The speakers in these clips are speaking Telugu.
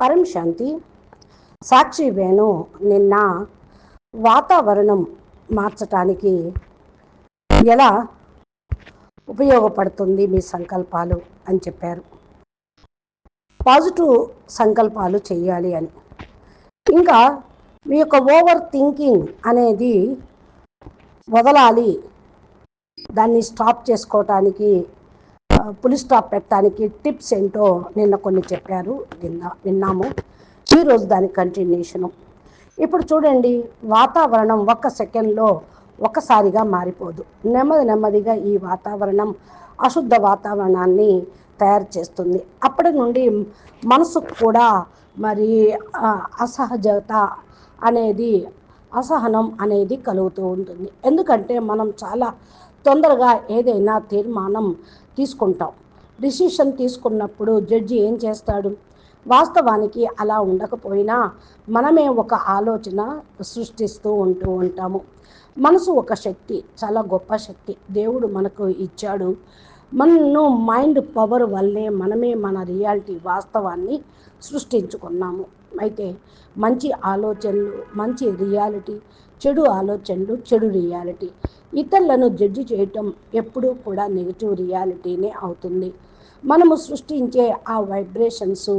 పరం శాంతి. సాక్షి వేణు నిన్న వాతావరణం మార్చటానికి ఎలా ఉపయోగపడుతుంది మీ సంకల్పాలు అని చెప్పారు. పాజిటివ్ సంకల్పాలు చేయాలి అని. ఇంకా మీ యొక్క ఓవర్ థింకింగ్ అనేది వదలాలి. దాన్ని స్టాప్ చేసుకోవటానికి పులి స్టాప్ పెట్టడానికి టిప్స్ ఏంటో నిన్న కొన్ని చెప్పారు. విన్నా విన్నాము. ఈరోజు దాని కంటిన్యూషను ఇప్పుడు చూడండి వాతావరణం ఒక్క సెకండ్లో ఒక్కసారిగా మారిపోదు. నెమ్మది నెమ్మదిగా ఈ వాతావరణం అశుద్ధ వాతావరణాన్ని తయారు చేస్తుంది. అప్పటి నుండి మనసుకు కూడా మరి అసహజత అనేది అసహనం అనేది కలుగుతూ ఉంటుంది. ఎందుకంటే మనం చాలా తొందరగా ఏదైనా తీర్మానం తీసుకుంటాం. డిసిషన్ తీసుకున్నప్పుడు జడ్జి ఏం చేస్తాడు? వాస్తవానికి అలా ఉండకపోయినా మనమే ఒక ఆలోచన సృష్టిస్తూ ఉంటూ ఉంటాము. మనసు ఒక శక్తి చాలా గొప్ప శక్తి. దేవుడు మనకు ఇచ్చాడు. మనను మైండ్ పవర్ వల్లే మనమే మన రియాలిటీ వాస్తవాన్ని సృష్టించుకున్నాము. అయితే మంచి ఆలోచనలు మంచి రియాలిటీ చెడు ఆలోచనలు చెడు రియాలిటీ. ఇతరులను జడ్జి చేయటం ఎప్పుడూ కూడా నెగిటివ్ రియాలిటీనే అవుతుంది. మనము సృష్టించే ఆ వైబ్రేషన్స్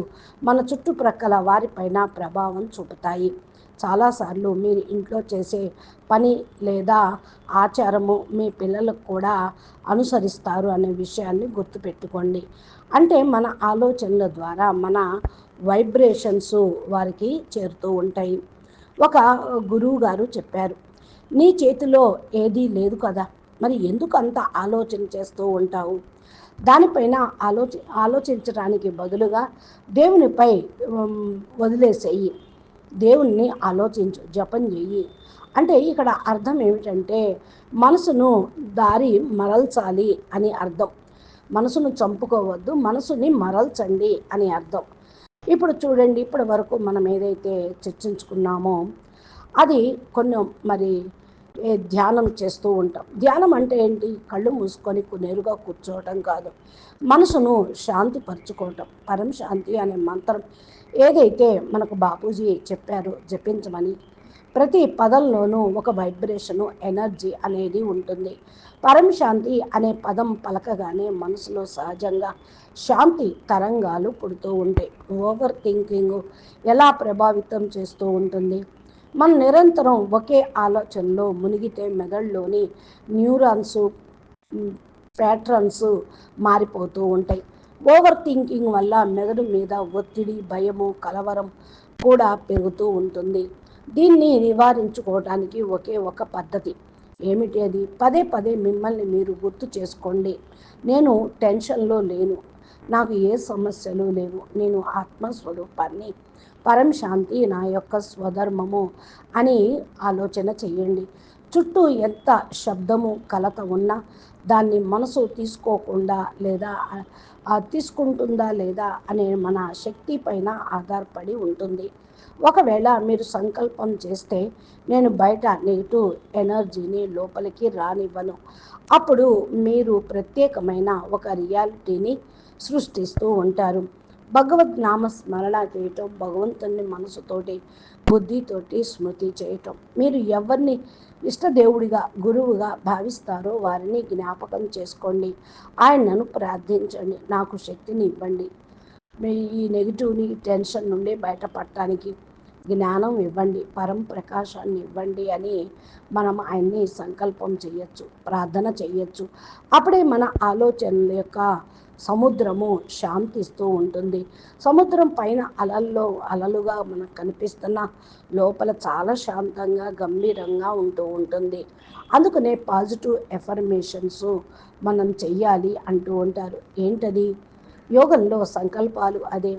మన చుట్టుప్రక్కల వారిపైన ప్రభావం చూపుతాయి. చాలాసార్లు మీరు ఇంట్లో చేసే పని లేదా ఆచారము మీ పిల్లలకు కూడా అనుసరిస్తారు అనే విషయాన్ని గుర్తుపెట్టుకోండి. అంటే మన ఆలోచనల ద్వారా మన వైబ్రేషన్స్ వారికి చేరుతూ ఉంటాయి. ఒక గురువు గారు చెప్పారు నీ చేతిలో ఏదీ లేదు కదా? మరి ఎందుకు అంత ఆలోచన చేస్తూ ఉంటావు? దానిపైన ఆలోచి ఆలోచించడానికి బదులుగా దేవునిపై వదిలేసేయి. దేవుణ్ణి ఆలోచించు జపం చెయ్యి. అంటే ఇక్కడ అర్థం ఏమిటంటే మనసును దారి మరల్చాలి అని అర్థం. మనసును చంపుకోవద్దు మనసుని మరల్చండి అని అర్థం. ఇప్పుడు చూడండి ఇప్పటి వరకు మనం ఏదైతే చర్చించుకున్నామో అది కొన్ని మరి ధ్యానం చేస్తూ ఉంటాం. ధ్యానం అంటే ఏంటి? కళ్ళు మూసుకొని నేరుగా కూర్చోవటం కాదు. మనసును శాంతి పరుచుకోవటం పరం శాంతి అనే మంత్రం ఏదైతే మనకు బాపూజీ చెప్పారో జపించమని ప్రతి పదంలోనూ ఒక వైబ్రేషను ఎనర్జీ అనేది ఉంటుంది. పరం శాంతి అనే పదం పలకగానే మనసులో సహజంగా శాంతి తరంగాలు పుడుతూ ఉంటాయి. ఓవర్ థింకింగ్ ఎలా ప్రభావితం చేస్తూ ఉంటుంది? మనం నిరంతరం ఒకే ఆలోచనలో మునిగితే మెదడులోని న్యూరాన్స్ ప్యాట్రన్స్ మారిపోతూ ఉంటాయి. ఓవర్ థింకింగ్ వల్ల మెదడు మీద ఒత్తిడి భయము కలవరం కూడా పెరుగుతూ ఉంటుంది. దీన్ని నివారించుకోవడానికి ఒకే ఒక పద్ధతి. ఏమిటి అది? పదే పదే మిమ్మల్ని మీరు గుర్తు చేసుకోండి. నేను టెన్షన్లో లేను. నాకు ఏ సమస్యలు లేవు. నేను ఆత్మస్వరూపాన్ని పరం శాంతి నా యొక్క స్వధర్మము అని ఆలోచన చేయండి. చుట్టూ ఎంత శబ్దము కలత ఉన్నా దాన్ని మనసు తీసుకోకుండా లేదా తీసుకుంటుందా లేదా అనే మన శక్తి పైన ఆధారపడి ఉంటుంది. ఒకవేళ మీరు సంకల్పం చేస్తే నేను బయట నెగిటివ్ ఎనర్జీని లోపలికి రానివ్వను. అప్పుడు మీరు ప్రత్యేకమైన ఒక రియాలిటీని సృష్టిస్తూ ఉంటారు. భగవద్ నామ స్మరణ చేయటం భగవంతుని మనసుతోటి బుద్ధితోటి స్మృతి చేయటం. మీరు ఎవరిని ఇష్టదేవుడిగా గురువుగా భావిస్తారో వారిని జ్ఞాపకం చేసుకోండి. ఆయనను ప్రార్థించండి. నాకు శక్తిని ఇవ్వండి. మీ ఈ నెగిటివ్ని టెన్షన్ నుండి బయటపడటానికి జ్ఞానం ఇవ్వండి. పరం ప్రకాశాన్ని ఇవ్వండి అని మనం ఆయన్ని సంకల్పం చేయొచ్చు ప్రార్థన చేయొచ్చు. అప్పుడే మన ఆలోచనల యొక్క సముద్రము శాంతిస్తూ ఉంటుంది. సముద్రం పైన అలల్లో అలలుగా మనకు కనిపిస్తున్న లోపల చాలా శాంతంగా గంభీరంగా ఉంటూ ఉంటుంది. అందుకనే పాజిటివ్ ఎఫర్మేషన్స్ మనం చెయ్యాలి అంటూ ఉంటారు. ఏంటది? యోగంలో సంకల్పాలు అదే.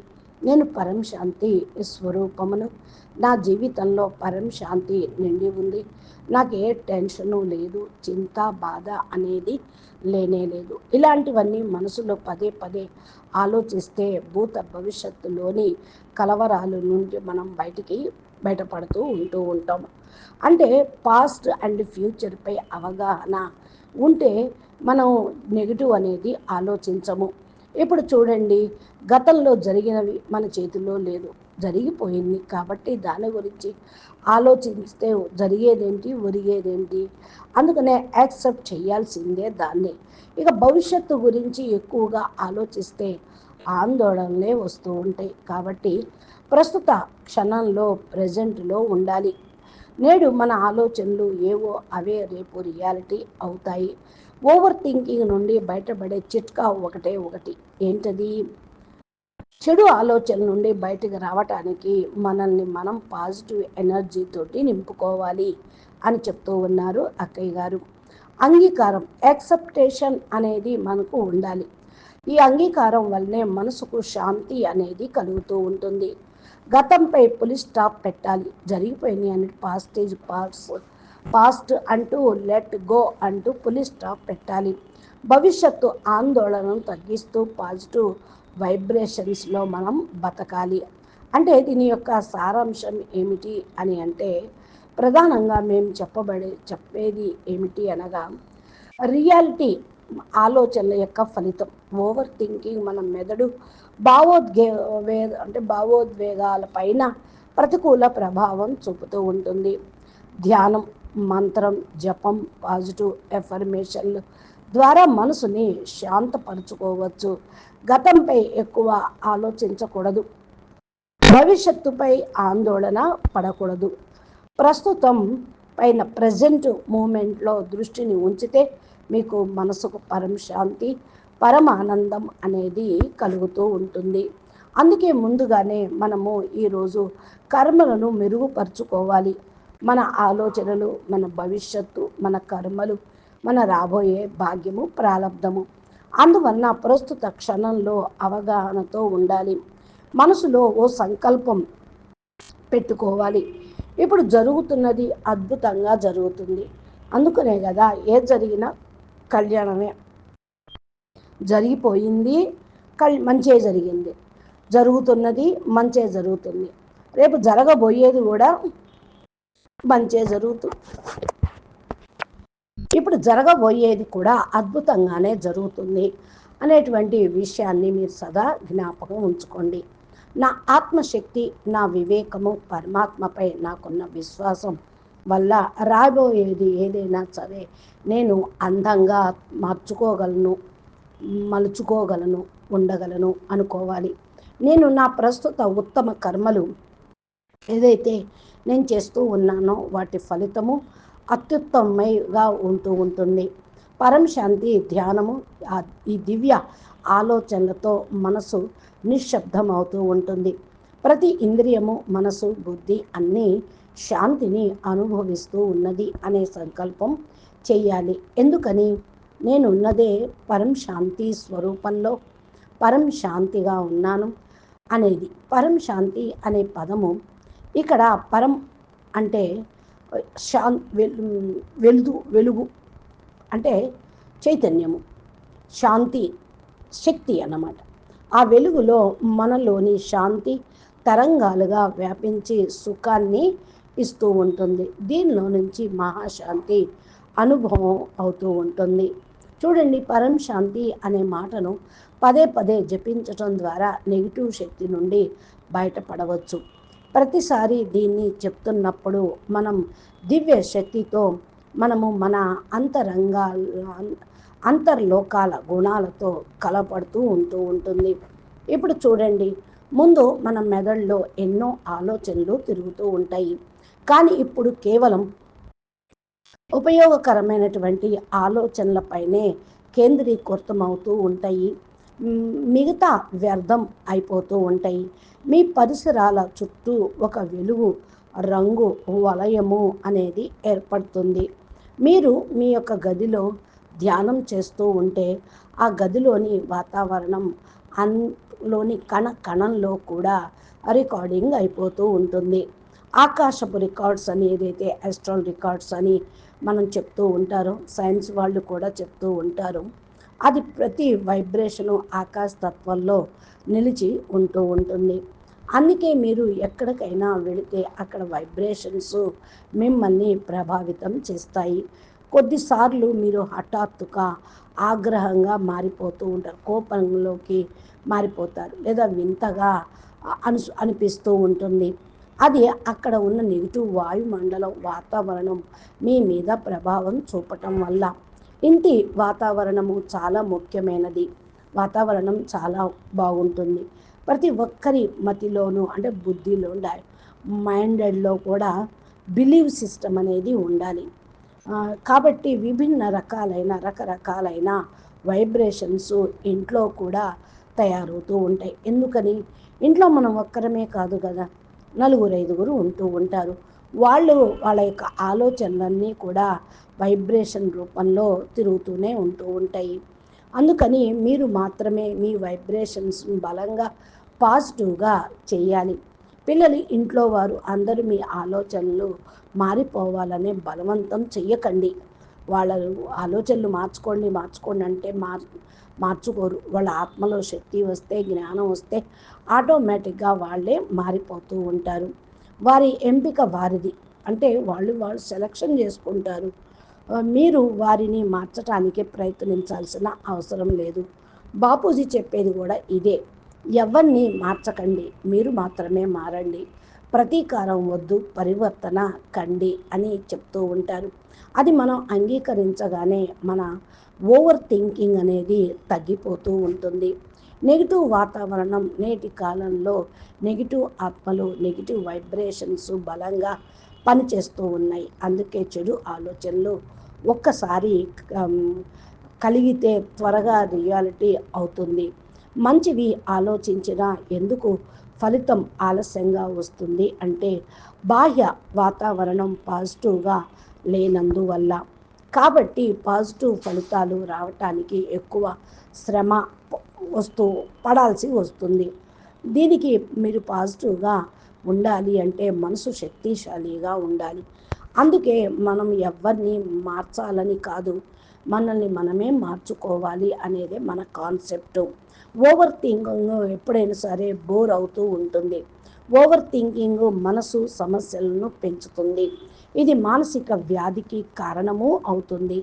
నేను పరం శాంతి స్వరూపమును. నా జీవితంలో పరం శాంతి నిండి ఉంది. నాకు ఏ టెన్షను లేదు చింత బాధ అనేది లేనే లేదు. ఇలాంటివన్నీ మనసులో పదే పదే ఆలోచిస్తే భూత భవిష్యత్తులోని కలవరాలు నుండి మనం బయటికి బయటపడుతూ ఉంటూ ఉంటాం. అంటే పాస్ట్ అండ్ ఫ్యూచర్పై అవగాహన ఉంటే మనం నెగిటివ్ అనేది ఆలోచించము. ఇప్పుడు చూడండి గతంలో జరిగినవి మన చేతుల్లో లేదు. జరిగిపోయింది కాబట్టి దాని గురించి ఆలోచిస్తే జరిగేదేంటి ఒరిగేదేంటి? అందుకనే యాక్సెప్ట్ చేయాల్సిందే దాన్ని. ఇక భవిష్యత్తు గురించి ఎక్కువగా ఆలోచిస్తే ఆందోళనలే వస్తూ ఉంటాయి కాబట్టి ప్రస్తుత క్షణంలో ప్రజెంట్లో ఉండాలి. నేడు మన ఆలోచనలు ఏవో అవే రేపు రియాలిటీ అవుతాయి. ఓవర్ థింకింగ్ నుండి బయటపడే చిట్కా ఒకటే ఒకటి. ఏంటది? చెడు ఆలోచన నుండి బయటకు రావటానికి మనల్ని మనం పాజిటివ్ ఎనర్జీతోటి నింపుకోవాలి అని చెప్తూ ఉన్నారు అక్కయ్య గారు. అంగీకారం యాక్సెప్టేషన్ అనేది మనకు ఉండాలి. ఈ అంగీకారం వల్లనే మనసుకు శాంతి అనేది కలుగుతూ ఉంటుంది. గతంపై పులి స్టాప్ పెట్టాలి. జరిగిపోయినాయి అని పాస్టేజ్ పార్ట్స్ పాస్ట్ అంటూ లెట్ గో అంటూ పులి స్టాప్ పెట్టాలి. భవిష్యత్తు ఆందోళనను తగ్గిస్తూ పాజిటివ్ వైబ్రేషన్స్లో మనం బతకాలి. అంటే దీని యొక్క సారాంశం ఏమిటి అని అంటే ప్రధానంగా మేము చెప్పబడే చెప్పేది ఏమిటి అనగా రియాలిటీ ఆలోచనల యొక్క ఫలితం. ఓవర్ థింకింగ్ మన మెదడు భావోద్వే అంటే భావోద్వేగాల పైన ప్రతికూల ప్రభావం చూపుతూ ఉంటుంది. ధ్యానం మంత్రం జపం పాజిటివ్ ఎఫర్మేషన్లు ద్వారా మనసుని శాంతపరచుకోవచ్చు. గతంపై ఎక్కువ ఆలోచించకూడదు. భవిష్యత్తుపై ఆందోళన పడకూడదు. ప్రస్తుతం పైన ప్రజెంట్ మూమెంట్లో దృష్టిని ఉంచితే మీకు మనసుకు పరం శాంతి పరమానందం అనేది కలుగుతూ ఉంటుంది. అందుకే ముందుగానే మనము ఈరోజు కర్మలను మెరుగుపరుచుకోవాలి. మన ఆలోచనలు మన భవిష్యత్తు మన కర్మలు మన రాబోయే భాగ్యము ప్రారంధము అందువలన ప్రస్తుత క్షణంలో అవగాహనతో ఉండాలి. మనసులో ఓ సంకల్పం పెట్టుకోవాలి. ఇప్పుడు జరుగుతున్నది అద్భుతంగా జరుగుతుంది. అందుకనే కదా ఏ జరిగినా కళ్యాణమే. జరిగిపోయింది కల్ మంచే జరిగింది. జరుగుతున్నది మంచే జరుగుతుంది. రేపు జరగబోయేది కూడా మంచే జరుగుతుంది ఇప్పుడు జరగబోయేది కూడా అద్భుతంగానే జరుగుతుంది అనేటువంటి విషయాన్ని మీరు సదా జ్ఞాపకం ఉంచుకోండి. నా ఆత్మశక్తి నా వివేకము పరమాత్మపై నాకున్న విశ్వాసం వల్ల రాబోయేది ఏదైనా సరే నేను అందంగా మార్చుకోగలను మలుచుకోగలను ఉండగలను అనుకోవాలి. నేను నా ప్రస్తుత ఉత్తమ కర్మలు ఏదైతే నేను చేస్తూ ఉన్నానో వాటి ఫలితము అత్యుత్తమైగా ఉంటూ ఉంటుంది. పరం శాంతి ధ్యానము ఈ దివ్య ఆలోచనలతో మనసు నిశ్శబ్దం అవుతూ ఉంటుంది. ప్రతి ఇంద్రియము మనసు బుద్ధి అన్నీ శాంతిని అనుభవిస్తూ ఉన్నది అనే సంకల్పం చేయాలి. ఎందుకని? నేనున్నదే పరం శాంతి స్వరూపంలో పరం శాంతిగా ఉన్నాను అనేది. పరం శాంతి అనే పదము ఇక్కడ పరం అంటే శాం వెలుదు వెలుగు అంటే చైతన్యము శాంతి శక్తి అన్నమాట. ఆ వెలుగులో మనలోని శాంతి తరంగాలుగా వ్యాపించి సుఖాన్ని ఇస్తూ ఉంటుంది. దీనిలో నుంచి మహాశాంతి అనుభవం అవుతూ ఉంటుంది. చూడండి పరం శాంతి అనే మాటను పదే పదే జపించటం ద్వారా నెగిటివ్ శక్తి నుండి బయటపడవచ్చు. ప్రతిసారి దీన్ని చెప్తున్నప్పుడు మనం దివ్య శక్తితో మనము మన అంతరంగా అంతర్లోకాల గుణాలతో కలపడుతూ ఉంటూ ఉంటుంది. ఇప్పుడు చూడండి ముందు మన మెదడులో ఎన్నో ఆలోచనలు తిరుగుతూ ఉంటాయి. కానీ ఇప్పుడు కేవలం ఉపయోగకరమైనటువంటి ఆలోచనలపైనే కేంద్రీకృతమవుతూ ఉంటాయి. మిగతా వ్యర్థం అయిపోతూ ఉంటాయి. మీ పరిసరాల చుట్టూ ఒక వెలుగు రంగు వలయము అనేది ఏర్పడుతుంది. మీరు మీ యొక్క గదిలో ధ్యానం చేస్తూ ఉంటే ఆ గదిలోని వాతావరణం అన్లోని కణ కణంలో కూడా రికార్డింగ్ అయిపోతూ ఉంటుంది. ఆకాశపు రికార్డ్స్ అని ఏదైతే ఆస్ట్రల్ రికార్డ్స్ అని మనం చెప్తూ ఉంటారో సైన్స్ వాళ్ళు కూడా చెప్తూ ఉంటారు అది ప్రతి వైబ్రేషను ఆకాశ తత్వంలో నిలిచి ఉంటూ ఉంటుంది. అందుకే మీరు ఎక్కడికైనా వెళితే అక్కడ వైబ్రేషన్స్ మిమ్మల్ని ప్రభావితం చేస్తాయి. కొద్దిసార్లు మీరు హఠాత్తుగా ఆగ్రహంగా మారిపోతూ ఉంటారు కోపంలోకి మారిపోతారు లేదా వింతగా అను అనిపిస్తూ ఉంటుంది. అది అక్కడ ఉన్న నెగిటివ్ వాయుమండలం వాతావరణం మీ మీద ప్రభావం చూపటం వల్ల. ఇంటి వాతావరణము చాలా ముఖ్యమైనది. వాతావరణం చాలా బాగుంటుంది. ప్రతి ఒక్కరి మతిలోనూ అంటే బుద్ధిలో ఉండాలి. మైండెడ్లో కూడా బిలీవ్ సిస్టమ్ అనేది ఉండాలి. కాబట్టి విభిన్న రకాలైన రకరకాలైన వైబ్రేషన్స్ ఇంట్లో కూడా తయారవుతూ ఉంటాయి. ఎందుకని? ఇంట్లో మనం ఒక్కరమే కాదు కదా నలుగురు ఐదుగురు ఉంటూ ఉంటారు. వాళ్ళు వాళ్ళ యొక్క ఆలోచనలన్నీ కూడా వైబ్రేషన్ రూపంలో తిరుగుతూనే ఉంటూ ఉంటాయి. అందుకని మీరు మాత్రమే మీ వైబ్రేషన్స్ బలంగా పాజిటివ్గా చేయాలి. పిల్లలు ఇంట్లో వారు అందరూ మీ ఆలోచనలు మారిపోవాలని బలవంతం చెయ్యకండి. వాళ్ళ ఆలోచనలు మార్చుకోండి మార్చుకోండి అంటే మార్ మార్చుకోరు. వాళ్ళ ఆత్మలో శక్తి వస్తే జ్ఞానం వస్తే ఆటోమేటిక్గా వాళ్ళే మారిపోతూ ఉంటారు. వారి ఎంపిక వారిది. అంటే వాళ్ళు వాళ్ళు సెలక్షన్ చేసుకుంటారు. మీరు వారిని మార్చడానికి ప్రయత్నించాల్సిన అవసరం లేదు. బాపూజీ చెప్పేది కూడా ఇదే. ఎవరిని మార్చకండి మీరు మాత్రమే మారండి. ప్రతీకారం వద్దు పరివర్తన కండి అని చెప్తూ ఉంటారు. అది మనం అంగీకరించగానే మన ఓవర్ థింకింగ్ అనేది తగ్గిపోతూ ఉంటుంది. నెగిటివ్ వాతావరణం నేటి కాలంలో నెగిటివ్ ఆత్మలు నెగిటివ్ వైబ్రేషన్స్ బలంగా పనిచేస్తూ ఉన్నాయి. అందుకే చెడు ఆలోచనలు ఒక్కసారి కలిగితే త్వరగా రియాలిటీ అవుతుంది. మంచివి ఆలోచించినా ఎందుకు ఫలితం ఆలస్యంగా వస్తుంది అంటే బాహ్య వాతావరణం పాజిటివ్గా లేనందువల్ల. కాబట్టి పాజిటివ్ ఫలితాలు రావటానికి ఎక్కువ శ్రమ వస్తూ పడాల్సి వస్తుంది. దీనికి మీరు పాజిటివ్గా ఉండాలి అంటే మనసు శక్తిశాలిగా ఉండాలి. అందుకే మనం ఎవరిని మార్చాలని కాదు మనల్ని మనమే మార్చుకోవాలి అనేదే మన కాన్సెప్టు. ఓవర్ థింకింగ్ ఎప్పుడైనా సరే బోర్ అవుతూ ఉంటుంది. ఓవర్ థింకింగ్ మనసు సమస్యలను పెంచుతుంది. ఇది మానసిక వ్యాధికి కారణము అవుతుంది.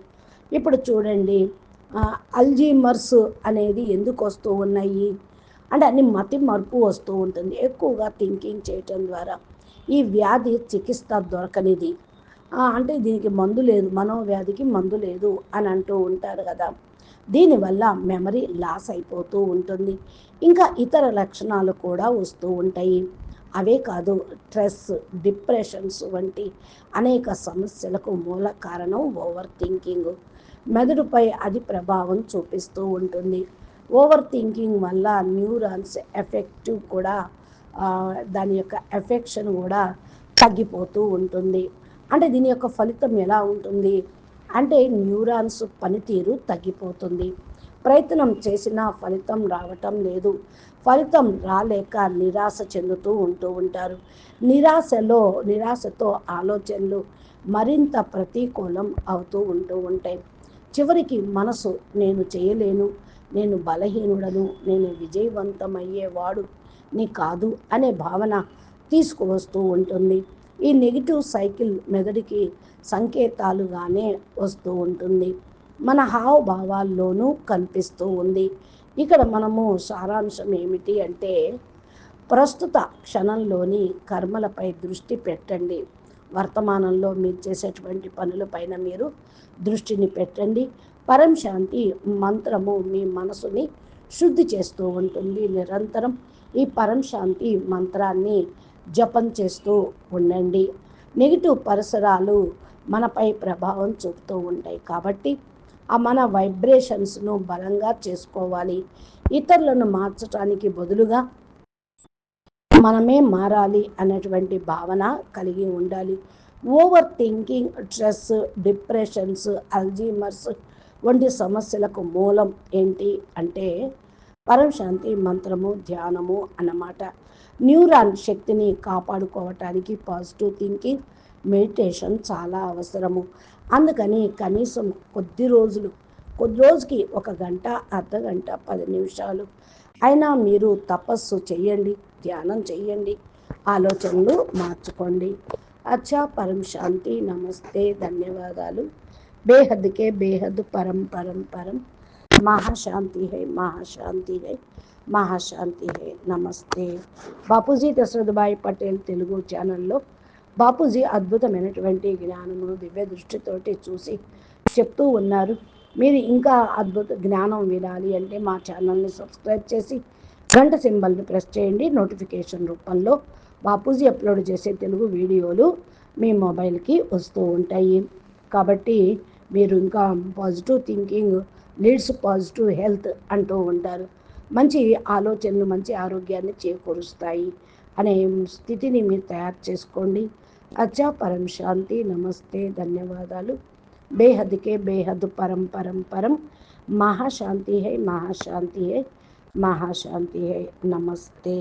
ఇప్పుడు చూడండి అల్జీమర్స్ అనేది ఎందుకు వస్తూ ఉన్నాయి? అంటే అన్ని మతి మరుపు వస్తూ ఉంటుంది. ఎక్కువగా థింకింగ్ చేయటం ద్వారా ఈ వ్యాధి చికిత్స దొరకనిది. అంటే దీనికి మందు లేదు మనోవ్యాధికి మందు లేదు అని అంటూ ఉంటారు కదా. దీనివల్ల మెమరీ లాస్ అయిపోతూ ఉంటుంది. ఇంకా ఇతర లక్షణాలు కూడా వస్తూ ఉంటాయి. అవే కాదు స్ట్రెస్ డిప్రెషన్స్ వంటి అనేక సమస్యలకు మూల కారణం ఓవర్ థింకింగ్ మెదడుపై అది ప్రభావం చూపిస్తూ ఉంటుంది. ఓవర్ థింకింగ్ వల్ల న్యూరాన్స్ ఎఫెక్టివ్ కూడా దాని యొక్క ఎఫెక్షన్ కూడా తగ్గిపోతూ ఉంటుంది. అంటే దీని యొక్క ఫలితం ఎలా ఉంటుంది? అంటే న్యూరాన్స్ పనితీరు తగ్గిపోతుంది. ప్రయత్నం చేసినా ఫలితం రావటం లేదు. ఫలితం రాలేక నిరాశ చెందుతూ ఉంటూ ఉంటారు. నిరాశలో నిరాశతో ఆలోచనలు మరింత ప్రతికూలం అవుతూ ఉంటూ ఉంటాయి. చివరికి మనసు నేను చేయలేను నేను బలహీనుడను నేను విజయవంతమయ్యేవాడు నీ కాదు అనే భావన తీసుకువస్తూ ఉంటుంది. ఈ నెగిటివ్ సైకిల్ మెదడుకి సంకేతాలుగానే వస్తూ ఉంటుంది. మన హావభావాల్లోనూ కనిపిస్తూ ఉంది. ఇక్కడ మనము సారాంశం ఏమిటి అంటే ప్రస్తుత క్షణంలోని కర్మలపై దృష్టి పెట్టండి. వర్తమానంలో మీరు చేసేటువంటి పనులపైన మీరు దృష్టిని పెట్టండి. పరం శాంతి మంత్రము మీ మనసుని శుద్ధి చేస్తూ ఉంటుంది నిరంతరం. ఈ పరం శాంతి మంత్రాన్ని జపం చేస్తూ ఉండండి. నెగిటివ్ పరిసరాలు మనపై ప్రభావం చూపుతూ ఉంటాయి. కాబట్టి ఆ మన వైబ్రేషన్స్ను బలంగా చేసుకోవాలి. ఇతరులను మార్చడానికి బదులుగా మనమే మారాలి అనేటువంటి భావన కలిగి ఉండాలి. Over thinking stress depressions Alzheimer's వంటి సమస్యలకు మూలం ఏంటి అంటే పరమశాంతి మంత్రము ధ్యానము అన్నమాట. న్యూరాన్ శక్తిని కాపాడుకోవటానికి పాజిటివ్ థింకింగ్ మెడిటేషన్ చాలా అవసరము. అందుకని కనీసం కొద్ది రోజులు కొద్ది రోజుకి ఒక గంట అర్ధ గంట పది నిమిషాలు అయినా మీరు తపస్సు చేయండి ధ్యానం చేయండి ఆలోచనలు మార్చుకోండి. అచ్చా పరం శాంతి నమస్తే ధన్యవాదాలు. బేహద్కే బేహద్ పరం పరం పరం. మహాశాంతి హై మహాశాంతి హై. మహాశాంతి నమస్తే. బాపూజీ దశరథభాయ్ పటేల్ తెలుగు ఛానల్లో బాపూజీ అద్భుతమైనటువంటి జ్ఞానమును దివ్య దృష్టితోటి చూసి చెప్తూ ఉన్నారు. మీరు ఇంకా అద్భుత జ్ఞానం వినాలి అంటే మా ఛానల్ని సబ్స్క్రైబ్ చేసి గంట సింబల్ని ప్రెస్ చేయండి. నోటిఫికేషన్ రూపంలో బాపూజీ అప్లోడ్ చేసే తెలుగు వీడియోలు మీ మొబైల్కి వస్తూ ఉంటాయి. కాబట్టి మీరు ఇంకా positive thinking leads positive health అంటూ ఉంటారు. మంచి ఆలోచనలు మంచి ఆరోగ్యాన్ని చేకూరుస్తాయి అనే స్థితిని మీరు తయారు చేసుకోండి. అచ్చా పరం శాంతి నమస్తే ధన్యవాదాలు. బేహద్కే బేహద్ పరం పరం పరం. మహాశాంతి హై మహాశాంతి హై మహాశాంతి హై నమస్తే.